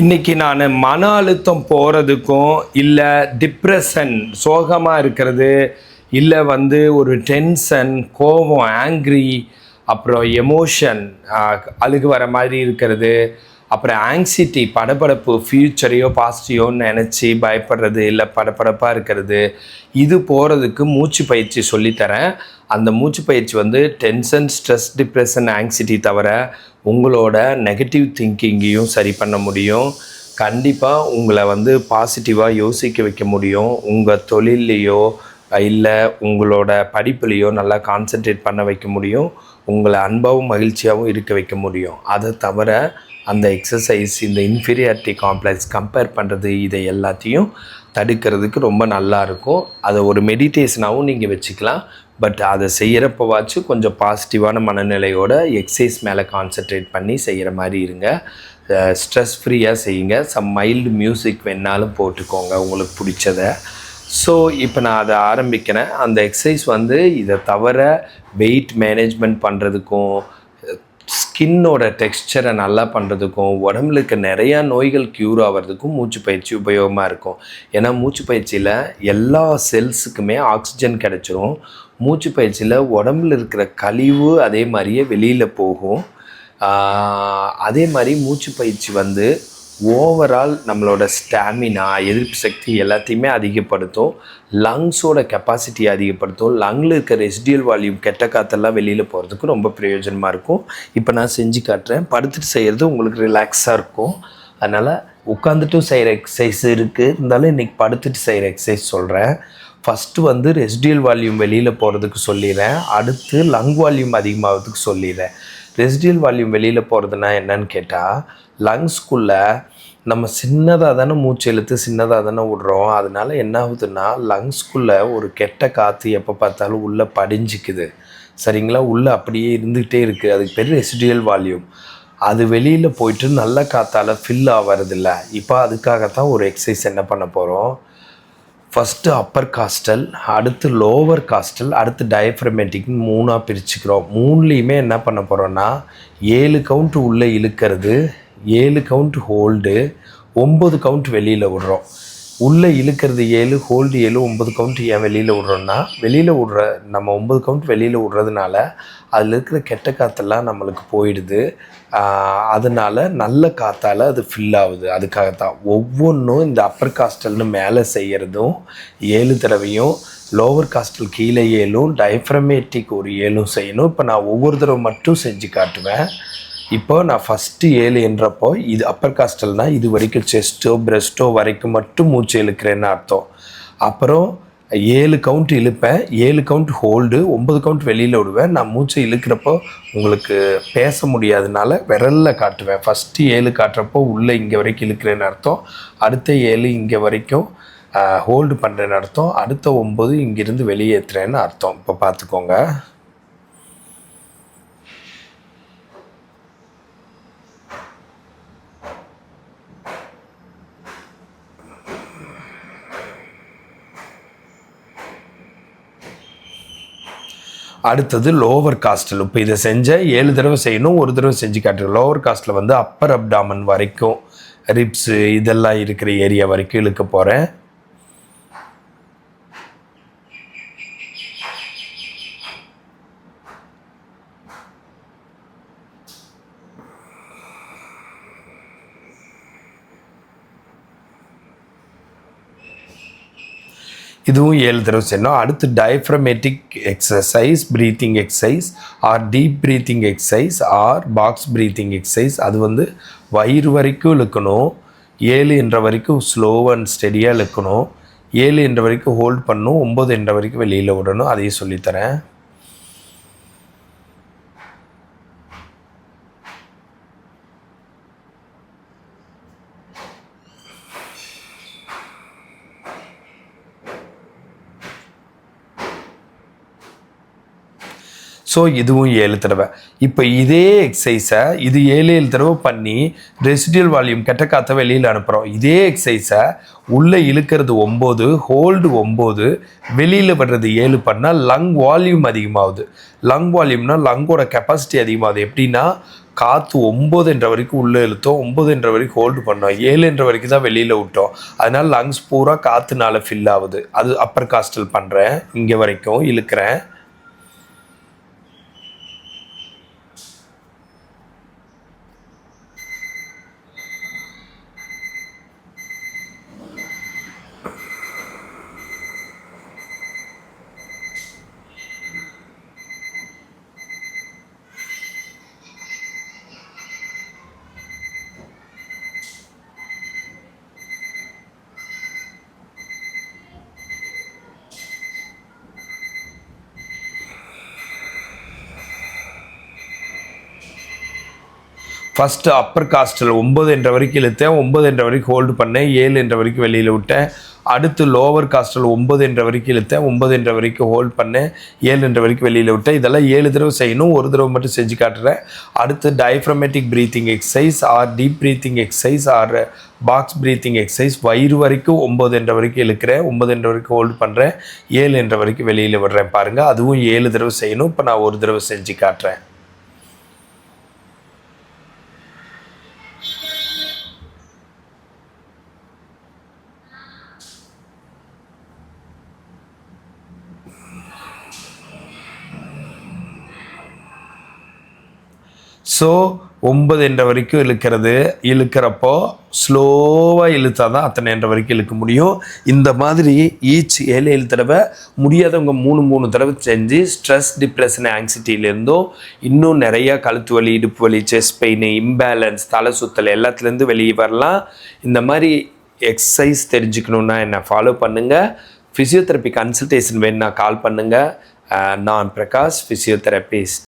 இன்னைக்கு நான் மன அழுத்தம் போகிறதுக்கும் இல்லை டிப்ரெஷன் சோகமாக இருக்கிறது இல்லை வந்து ஒரு டென்ஷன் கோபம் ஆங்க்ரி அப்புறம் எமோஷன் அழுகு வர மாதிரி இருக்கிறது. அப்புறம் ஆங்ஸிட்டி படபடப்பு ஃப்யூச்சரையோ பாசிட்டிவோ நினச்சி பயப்படுறது இல்லை படபடப்பாக இருக்கிறது இது போகிறதுக்கு மூச்சு பயிற்சி சொல்லித்தரேன். அந்த மூச்சு பயிற்சி வந்து டென்ஷன் ஸ்ட்ரெஸ் டிப்ரெஷன் ஆங்ஸிட்டி தவிர உங்களோட நெகட்டிவ் திங்கிங்கையும் சரி பண்ண முடியும். கண்டிப்பாக உங்களை வந்து பாசிட்டிவாக யோசிக்க வைக்க முடியும். உங்கள் தொழில்லையோ இல்லை உங்களோட படிப்புலேயோ நல்லா கான்சென்ட்ரேட் பண்ண வைக்க முடியும். உங்களை அன்பாகவும் மகிழ்ச்சியாகவும் இருக்க வைக்க முடியும். அதை தவிர அந்த எக்ஸசைஸ் இந்த இன்ஃபீரியாரிட்டி காம்ப்ளெக்ஸ் கம்பேர் பண்ணுறது இதை எல்லாத்தையும் தடுக்கிறதுக்கு ரொம்ப நல்லா இருக்கும். அதை ஒரு மெடிடேஷனாகவும் நீங்கள் வச்சுக்கலாம். பட் அதை செய்கிறப்பவாச்சும் கொஞ்சம் பாசிட்டிவான மனநிலையோட எக்ஸசைஸ் மேலே கான்சென்ட்ரேட் பண்ணி செய்கிற மாதிரி இருங்க. ஸ்ட்ரெஸ் ஃப்ரீயாக செய்யுங்க. சம் மைல்டு மியூசிக் வேணாலும் போட்டுக்கோங்க உங்களுக்கு பிடிச்சத. ஸோ இப்போ நான் அதை ஆரம்பிக்கிறேன். அந்த எக்ஸசைஸ் வந்து இதை தவிர வெயிட் மேனேஜ்மெண்ட் பண்ணுறதுக்கும் ஸ்கின்னோட டெக்ஸ்சரை நல்லா பண்ணுறதுக்கும் உடம்புல இருக்க நிறையா நோய்கள் க்யூர் ஆகிறதுக்கும் மூச்சு பயிற்சி உபயோகமாக இருக்கும். ஏன்னா மூச்சு பயிற்சியில் எல்லா செல்ஸுக்குமே ஆக்சிஜன் கிடச்சிரும். மூச்சு பயிற்சியில் உடம்புல இருக்கிற கழிவு அதே மாதிரியே வெளியில் போகும். அதே மாதிரி மூச்சு பயிற்சி வந்து ஓவரால் நம்மளோட ஸ்டாமினா எதிர்ப்பு சக்தி எல்லாத்தையுமே அதிகப்படுத்தும். லங்ஸோட கெப்பாசிட்டி அதிகப்படுத்தும். லங்கில் இருக்க ரெசிடியல் வால்யூம் கெட்ட காற்றெல்லாம் வெளியில் போகிறதுக்கு ரொம்ப பிரயோஜனமாக இருக்கும். இப்போ நான் செஞ்சு காட்டுறேன். படுத்துட்டு செய்கிறது உங்களுக்கு ரிலாக்ஸாக இருக்கும். அதனால் உட்காந்துட்டும் செய்கிற எக்ஸசைஸ் இருக்குது இருந்தாலும் இன்றைக்கி படுத்துட்டு செய்கிற எக்ஸசைஸ் சொல்கிறேன் ஃபஸ்ட்டு வந்து ரெசிடியல் வால்யூம் வெளியில் போகிறதுக்கு சொல்லிடுறேன். அடுத்து லங் வால்யூம் அதிகமாகிறதுக்கு சொல்லிடுறேன். ரெசிடியல் வால்யூம் வெளியில் போகிறதுனா என்னன்னு கேட்டால் லங்ஸ்குள்ளே நம்ம சின்னதாக தானே மூச்சு இழுத்து சின்னதாக தானே விடுறோம். அதனால என்ன ஆகுதுன்னா லங்ஸ்குள்ளே ஒரு கெட்ட காற்று எப்போ பார்த்தாலும் உள்ளே படிஞ்சிக்குது. சரிங்களா? உள்ளே அப்படியே இருந்துக்கிட்டே இருக்குது அதுக்கு பேர் ரெசிடியல் வால்யூம். அது வெளியில் போயிட்டு நல்ல காற்றால் ஃபில் ஆகிறதில்ல இப்போ அதுக்காகத்தான் ஒரு எக்ஸசைஸ் என்ன பண்ண போகிறோம் ஃபஸ்ட்டு அப்பர் காஸ்டல் அடுத்து லோவர் காஸ்டல் அடுத்து டயஃப்ரமேட்டிக்னு மூணாக பிரிச்சுக்கிறோம். மூணுலேயுமே என்ன பண்ண போகிறோன்னா ஏழு கவுண்ட் உள்ளே இழுக்கிறது ஏழு கவுண்ட் ஹோல்டு ஒம்பது கவுண்ட் வெளியில் விடுறோம். உள்ளே இழுக்கிறது ஏழு ஹோல்டு ஏழு ஒம்பது கவுண்ட் ஏன் வெளியில் விட்றோன்னா வெளியில் விடுற நம்ம ஒம்பது கவுண்ட் வெளியில் விட்றதுனால அதில் இருக்கிற கெட்ட காற்றெல்லாம் நம்மளுக்கு போயிடுது. அதனால் நல்ல காற்றால் அது ஃபில் ஆகுது. அதுக்காக தான் ஒவ்வொன்றும் இந்த அப்பர் காஸ்டல்னு மேலே செய்கிறதும் ஏழு தடவையும் லோவர் காஸ்டல் கீழே ஏழும் டைஃப்ரமேட்டிக் ஒரு ஏழும் செய்யணும். இப்போ நான் ஒவ்வொரு தடவை மட்டும் செஞ்சு காட்டுவேன். இப்போ நான் ஃபஸ்ட்டு ஏழு என்றப்போ இது அப்பர் காஸ்டல்னால் இது வரைக்கும் செஸ்ட்டோ பிரஸ்ட்டோ வரைக்கும் மட்டும் மூச்சு இழுக்கிறேன்னு அர்த்தம். அப்புறம் ஏழு கவுண்ட் இழுப்பேன். ஏழு கவுண்ட் ஹோல்டு ஒம்பது கவுண்ட் வெளியில் விடுவேன். நான் மூச்சை இழுக்கிறப்போ உங்களுக்கு பேச முடியாதனால விரலில் காட்டுவேன். ஃபஸ்ட்டு ஏழு காட்டுறப்போ உள்ளே இங்கே வரைக்கும் இழுக்கிறேன்னு அர்த்தம். அடுத்த ஏழு இங்கே வரைக்கும் ஹோல்டு பண்ணுறேன்னு அர்த்தம். அடுத்த ஒம்பது இங்கேருந்து வெளியேற்றுறேன்னு அர்த்தம். இப்போ பார்த்துக்கோங்க அடுத்தது லோவர் காஸ்டில் இப்போ இதை செஞ்ச ஏழு தடவை செய்யணும் ஒரு தடவை செஞ்சு காட்டுறேன் லோவர் காஸ்டில் வந்து அப்பர் அப்டாமன் வரைக்கும் ரிப்ஸு இதெல்லாம் இருக்கிற ஏரியா வரைக்கும் இழுக்க போகிறேன் இதுவும் ஏழு தடவை செய்யணும். அடுத்து diaphragmatic exercise breathing exercise or deep breathing exercise or box breathing exercise அது வந்து வயிறு வரைக்கும் இழுக்கணும். ஏழு என்ற வரைக்கும் ஸ்லோ அண்ட் ஸ்டெடியாக இழுக்கணும். ஏழு என்ற வரைக்கும் ஹோல்ட் பண்ணணும். ஒம்பது என்ற வரைக்கும் வெளியில் விடணும். அதையும் சொல்லித்தரேன். ஸோ இதுவும் ஏழு தடவை. இப்போ இதே எக்ஸசைஸை இது ஏழு ஏழு தடவை பண்ணி ரெசிடியல் வால்யூம் கெட்ட காற்றை வெளியில் அனுப்புகிறோம் இதே எக்ஸசைஸை உள்ளே இழுக்கிறது ஒம்பது ஹோல்டு ஒம்பது வெளியில் விடுறது ஏழு பண்ணால் லங் வால்யூம் அதிகமாகுது. லங் வால்யூம்னா லங்கோட கெப்பாசிட்டி அதிகமாகுது. எப்படின்னா காற்று ஒம்பது என்ற வரைக்கும் உள்ளே இழுத்தோம். ஒம்பது என்ற வரைக்கும் ஹோல்டு பண்ணோம். ஏழு என்ற வரைக்கும் தான் வெளியில் விட்டோம். அதனால் லங்ஸ் பூரா காற்றுனால ஃபில் ஆகுது. அது அப்பர் காஸ்டல் பண்ணுறேன் இங்கே வரைக்கும் இழுக்கிறேன். ஃபஸ்ட்டு அப்பர் காஸ்டில் ஒம்பது என்ற வரைக்கும் இழுத்தேன் ஒம்பது என்ற வரைக்கும் ஹோல்டு பண்ணேன் ஏழு என்ற வரைக்கும் வெளியில் விட்டேன். அடுத்து லோவர் காஸ்டில் ஒம்பது என்ற வரைக்கும் இழுத்தேன் ஒம்பது என்ற வரைக்கும் ஹோல்ட் பண்ணேன் ஏழு என்ற வரைக்கும் வெளியில் விட்டேன். இதெல்லாம் ஏழு தடவை செய்யணும் ஒரு தடவை மட்டும் செஞ்சு காட்டுறேன். அடுத்து diaphragmatic breathing exercise or deep breathing exercise or box breathing exercise வயிறு வரைக்கும் ஒம்பது என்ற வரைக்கும் இழுக்கிறேன் ஒம்பது என்ற வரைக்கும் ஹோல்டு பண்ணுறேன் ஏழு என்ற வரைக்கும் வெளியில் விடுறேன் பாருங்கள் அதுவும் ஏழு தடவை செய்யணும் இப்போ நான் ஒரு தடவை செஞ்சு காட்டுறேன். ஸோ ஒன்பது என்ற வரைக்கும் இழுக்கிறது. இழுக்கிறப்போ ஸ்லோவாக இழுத்தா தான் அத்தனை என்ற வரைக்கும் இழுக்க முடியும். இந்த மாதிரி ஈச் ஏழு ஏழு தடவை முடியாதவங்க மூணு மூணு தடவை செஞ்சு ஸ்ட்ரெஸ் டிப்ரெஷன் ஆங்ஸைட்டிலேருந்தும் இன்னும் நிறையா கழுத்து வலி இடுப்பு வலி செஸ்ட் பெயின் இம்பேலன்ஸ் தலை சுத்தல் எல்லாத்துலேருந்து வெளியே வரலாம். இந்த மாதிரி எக்ஸசைஸ் தெரிஞ்சுக்கணுன்னா என்னை ஃபாலோ பண்ணுங்கள் ஃபிசியோதெரப்பி கன்சல்டேஷன் வேணுன்னா கால் பண்ணுங்கள் நான் பிரகாஷ் ஃபிசியோதெரபிஸ்ட்